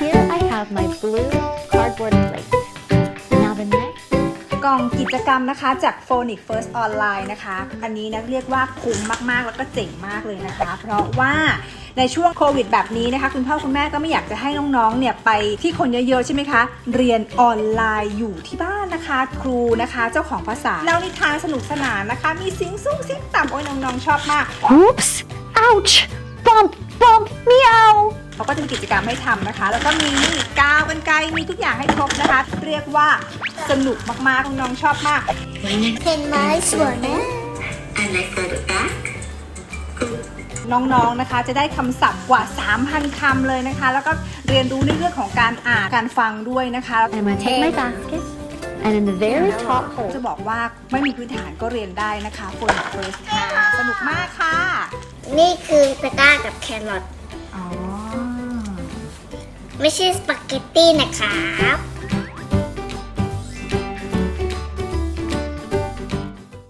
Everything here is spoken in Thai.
Here I have my blue cardboard plate. Now the next กล่องกิจกรรมนะคะจาก Phonic First Online นะคะ อันนี้นะเรียกว่าคุ้มมากๆ แล้วก็เจ๋งมากเลยนะคะ เพราะว่าในช่วงโควิดแบบนี้นะคะ คุณพ่อคุณแม่ก็ไม่อยากจะให้น้องๆ เนี่ยไปที่คนเยอะๆ ใช่ไหมคะ เรียนออนไลน์อยู่ที่บ้านนะคะ ครูนะคะ เจ้าของภาษาเล่านิทานสนุกสนานนะคะ มีเสียงสูงเสียงต่ำโอ้ยน้องๆ ชอบมาก Oops! Ouch! Bump! Bump! Meow! เขาก็จะมีกิจกรรมให้ทำนะคะ แล้วก็มีนี่กาวกันไกลมีทุกอย่างให้ครบนะคะ เรียกว่าสนุกมากๆน้องๆชอบมาก เห็นไหมสวยไหม And I go to back. น้องๆนะคะจะได้คำศัพท์กว่า 3,000คำเลยนะคะ แล้วก็เรียนรู้ในเรื่องของการอ่านการฟังด้วยนะคะ And I'm gonna take my basket, and in the very top จะ hole, บอกว่าไม่มีพื้นฐานก็เรียนได้นะคะ f o r First ค่ะ สนุกมากค่ะ นี่คือตะกร้ากับแครอทอ๋อ ไม่ใช่สปาเกตตี้นะครับ